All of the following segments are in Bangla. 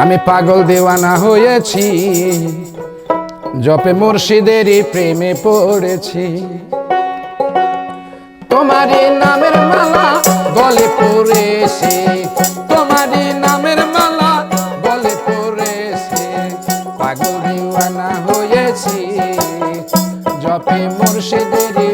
আমি পাগল দেওয়ানা হয়েছি, জপে মুর্শিদেরই প্রেমে পড়েছি। তোমারই নামের মালা গলে পড়েছে, তোমারই নামের মালা গলে পড়েছে। পাগল দিওয়ানা হয়েছি, জপে মুর্শিদেরই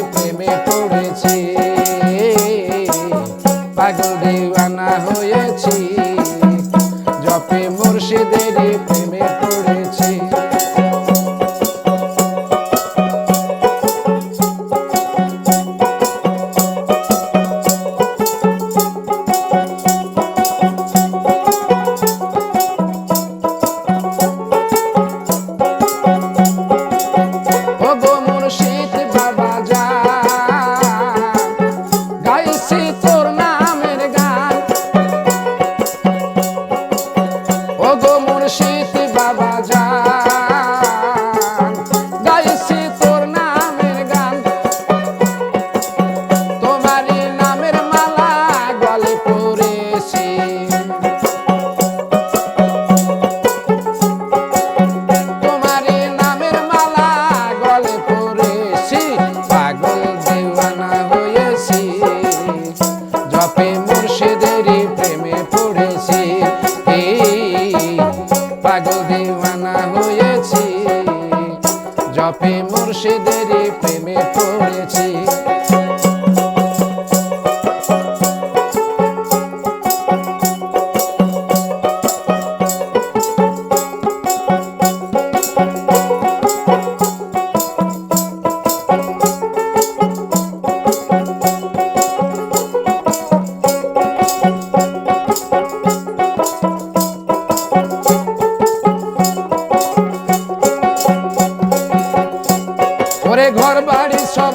পাগল ওরে ঘর বাড়ি সব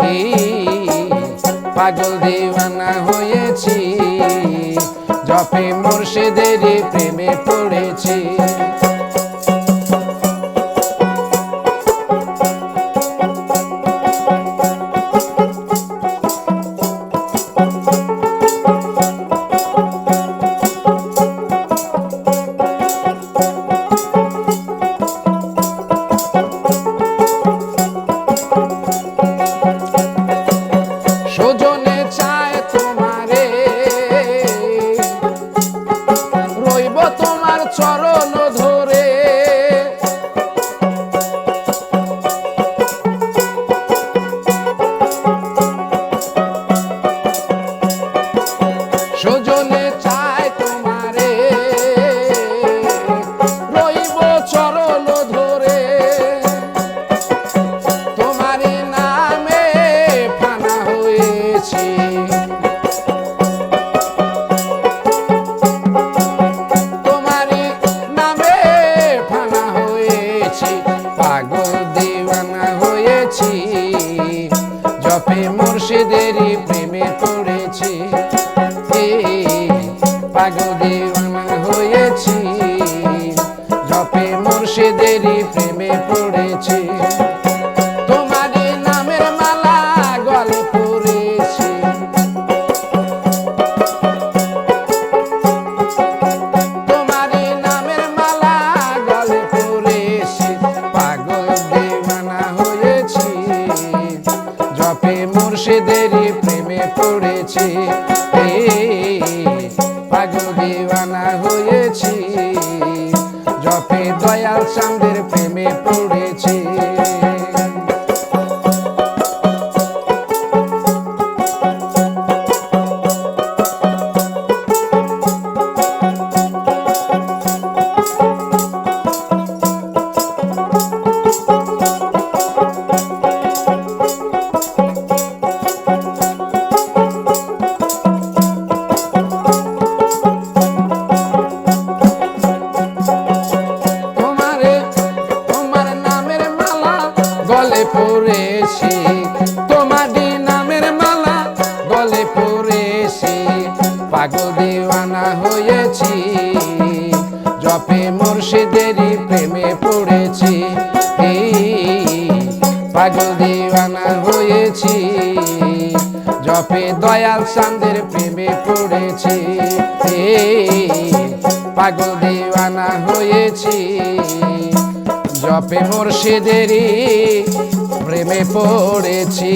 এই পাগল দেওয়ানা হয়েছি। জপে মুর্শিদেরই প্রেমে পড়েছি। পাগল দিওয়ানা হয়েছি। জপে মুর্শিদেরই প্রেমে পড়েছি। তোমারই নামের মালা গলে পড়েছি। নামের মালা গলে পড়েছি। পাগল হয়েছি। জপে মুর্শিদেরই প্রেমে পড়েছি। দয়াল চাঁদের প্রেমে পড়েছি। সে তোমাদের নামের গলে পড়ে সে পাগল হয়েছি। জপে মুর্শিদেরই প্রেমে পড়েছি। পাগল দেওয়ানা হয়েছি। জপে দয়াল চান্দের প্রেমে পড়েছি। পাগল দেওয়ানা হয়েছি। জপে মুর্শিদেরই প্রেমে পড়েছি।